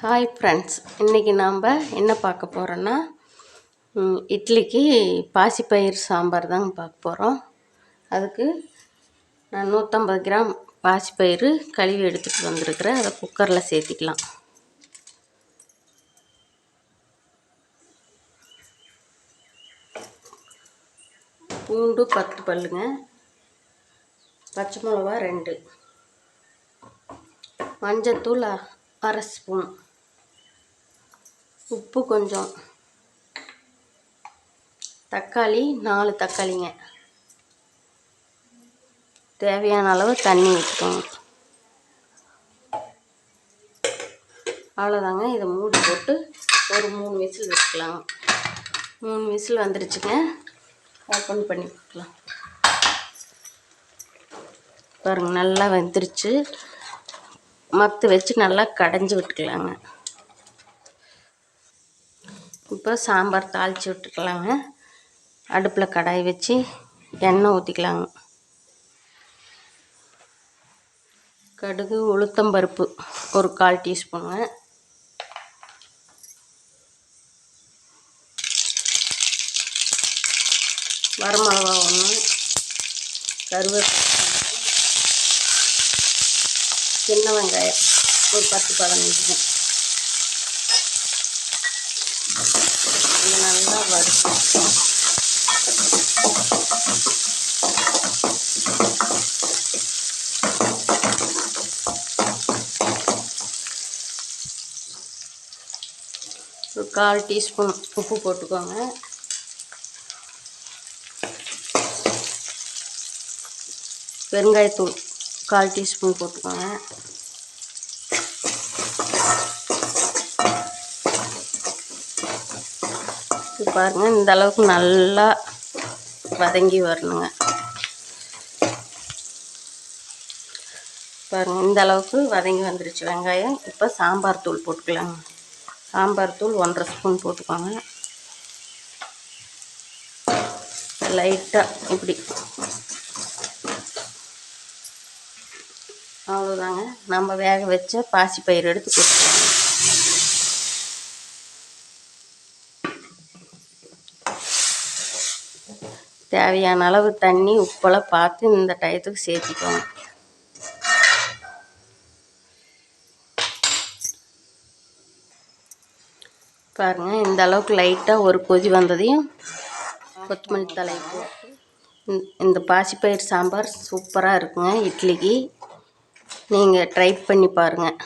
Hi friends இன்றைக்கி நாம் என்ன பார்க்க போகிறோன்னா இட்லிக்கு பாசிப்பயிறு சாம்பார் தாங்க பார்க்க போகிறோம் அதுக்கு நான் நூற்றம்பது கிராம் பாசிப்பயிறு கழுவி எடுத்துகிட்டு வந்திருக்கிறேன். அதை குக்கரில் சேர்த்திக்கலாம். பூண்டு பத்து பல்லுங்க. பச்சை மிளகா ரெண்டு. மஞ்சத்தூள் அரை ஸ்பூன். உப்பு கொஞ்சம். தக்காளி நாலு தக்காளிங்க. தேவையான அளவு தண்ணி ஊற்றிக்கோங்க அவ்வளோதாங்க இதை மூடி போட்டு ஒரு மூணு விசில் வச்சுக்கலாம். மூணு விசில் வந்துருச்சுங்க. ஓப்பன் பண்ணி கொடுக்கலாம் பாருங்கள் நல்லா வெந்துருச்சு. மத்து வச்சு நல்லா கடைஞ்சி விட்டுக்கலாங்க. இப்போ சாம்பார் தாளித்து விட்டுக்கலாங்க. அடுப்பில் கடாய் வச்சு எண்ணெய் ஊற்றிக்கலாங்க கடுகு உளுத்தம்பருப்பு ஒரு கால் டீஸ்பூனுங்க. வரமிளகா ஒன்று கருவேப்பிலை சின்ன வெங்காயம் ஒரு பத்து பதினஞ்சுங்க இது நல்லா வறுத்து ஒரு கால் டீஸ்பூன் உப்பு போட்டுக்கோங்க. பெருங்காயத்தூள் கால் டீஸ்பூன் போட்டுக்கோங்க. பாருங்கள் இந்த அளவுக்கு நல்லா வதங்கி வரணுங்க. பாருங்கள் இந்த அளவுக்கு வதங்கி வந்துருச்சு வெங்காயம். இப்போ சாம்பார் தூள் போட்டுக்கலாங்க. சாம்பார் தூள் ஒன்றரை ஸ்பூன் போட்டுக்கோங்க. லைட்டாக இப்படி. அவ்வளோதாங்க நம்ம வேக வச்ச பாசிப்பயிர் எடுத்து கொடுத்துருவாங்க தேவையான அளவு தண்ணி உப்பெல்லாம் பார்த்து இந்த டயத்துக்கு சேர்த்திக்கோங்க. பாருங்கள் இந்த அளவுக்கு லைட்டாக ஒரு கொதி வந்ததையும் கொத்தமல்லி தலை இந்த- பாசிப்பயிர் பாசிப்பயிறு சாம்பார் சூப்பராக இருக்குங்க இட்லிக்கு. நீங்கள் ட்ரை பண்ணி பாருங்கள்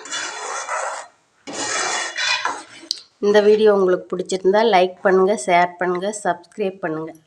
இந்த வீடியோ உங்களுக்கு பிடிச்சிருந்தா லைக் பண்ணுங்கள் ஷேர் பண்ணுங்கள் சப்ஸ்கிரைப் பண்ணுங்கள்